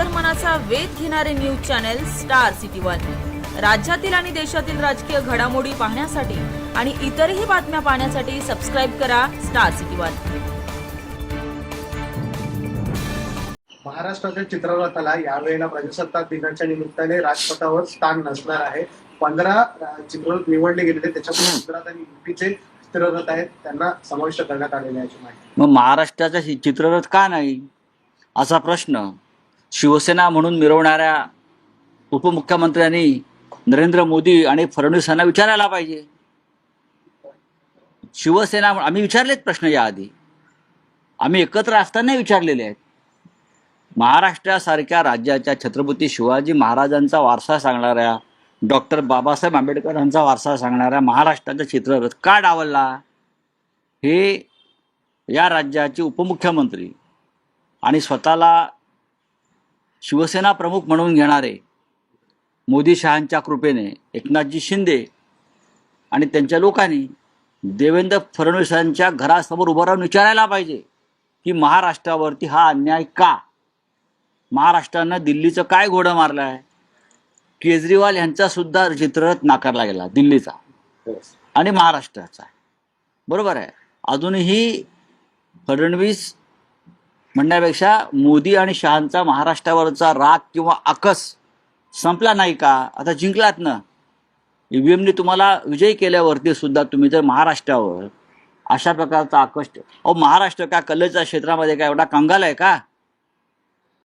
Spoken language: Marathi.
अंतर्मनाचा वेध घेणारे news channel Star City one. राज्यातील आणि देशातील राजकीय घडामोडी पाहण्यासाठी आणि इतरही बातम्या पाहण्यासाठी सबस्क्राईब करा स्टार सिटी वन. महाराष्ट्राच्या चित्ररथाला यावेळेला प्रजासत्ताक दिनाच्या निमित्ताने राजपथावर स्थान नसणार आहे. पंधरा चित्ररथ निवडले गेलेले त्याच्यामध्ये गुजरात आणि युपीचे चित्ररथ आहेत त्यांना समाविष्ट करण्यात आलेले आहे याची माहिती. मग महाराष्ट्राचा चित्ररथ का नाही? असा प्रश्न. शिवसेना म्हणून मिरवणाऱ्या उपमुख्यमंत्र्यांनी नरेंद्र मोदी आणि फडणवीस यांना विचारायला पाहिजे. शिवसेना आम्ही विचारलेत प्रश्न याआधी. आम्ही एकत्र असताना विचारलेले आहेत. महाराष्ट्रासारख्या राज्याच्या छत्रपती शिवाजी महाराजांचा वारसा सांगणाऱ्या डॉक्टर बाबासाहेब आंबेडकरांचा वारसा सांगणाऱ्या महाराष्ट्राचा चित्ररथ का डावलला? हे या राज्याचे उपमुख्यमंत्री आणि स्वतःला शिवसेना प्रमुख म्हणून घेणारे मोदी शहांच्या कृपेने एकनाथजी शिंदे आणि त्यांच्या लोकांनी देवेंद्र फडणवीसांच्या घरासमोर उभं राहून विचारायला पाहिजे की महाराष्ट्रावरती हा अन्याय का? महाराष्ट्रानं दिल्लीचं काय घोडं मारलं आहे? केजरीवाल यांचा सुद्धा चित्ररथ नाकारला गेला दिल्लीचा. आणि महाराष्ट्राचा. बरोबर आहे. अजूनही फडणवीस म्हणण्यापेक्षा मोदी आणि शहांचा महाराष्ट्रावरचा राग किंवा आकस संपला नाही का? आता जिंकलात ना. ईव्हीएमने तुम्हाला विजयी केल्यावरती सुद्धा तुम्ही जर महाराष्ट्रावर अशा प्रकारचा आकश अहो महाराष्ट्र का कलेच्या क्षेत्रामध्ये काय एवढा कंगाल आहे का?